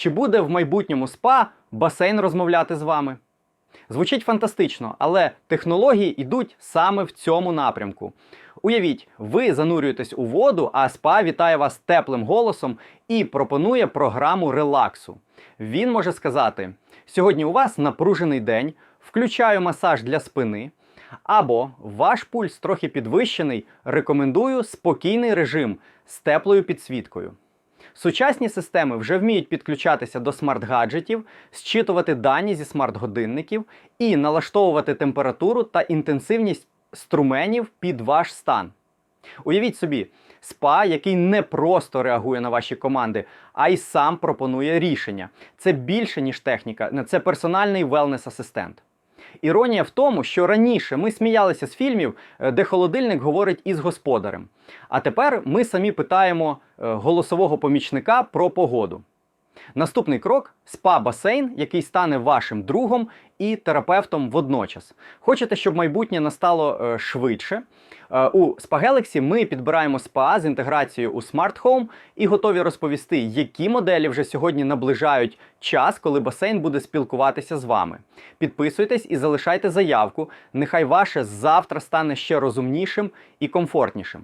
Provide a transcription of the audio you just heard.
Чи буде в майбутньому спа басейн розмовляти з вами? Звучить фантастично, але технології йдуть саме в цьому напрямку. Уявіть, ви занурюєтесь у воду, а спа вітає вас теплим голосом і пропонує програму релаксу. Він може сказати: сьогодні у вас напружений день, включаю масаж для спини. Або ваш пульс трохи підвищений, рекомендую спокійний режим з теплою підсвіткою. Сучасні системи вже вміють підключатися до смарт-гаджетів, зчитувати дані зі смарт-годинників і налаштовувати температуру та інтенсивність струменів під ваш стан. Уявіть собі, спа, який не просто реагує на ваші команди, а й сам пропонує рішення. Це більше, ніж техніка, це персональний велнес-асистент. Іронія в тому, що раніше ми сміялися з фільмів, е, де холодильник говорить із господарем. А тепер ми самі питаємо е, голосового помічника про погоду. Наступний крок спа-басейн, який стане вашим другом і терапевтом водночас. Хочете, щоб майбутнє настало е, швидше? Е, у Spa Galaxy ми підбираємо спа з інтеграцією у Smart Home і готові розповісти, які моделі вже сьогодні наближають час, коли басейн буде спілкуватися з вами. Підписуйтесь і залишайте заявку. Нехай ваше завтра стане ще розумнішим і комфортнішим.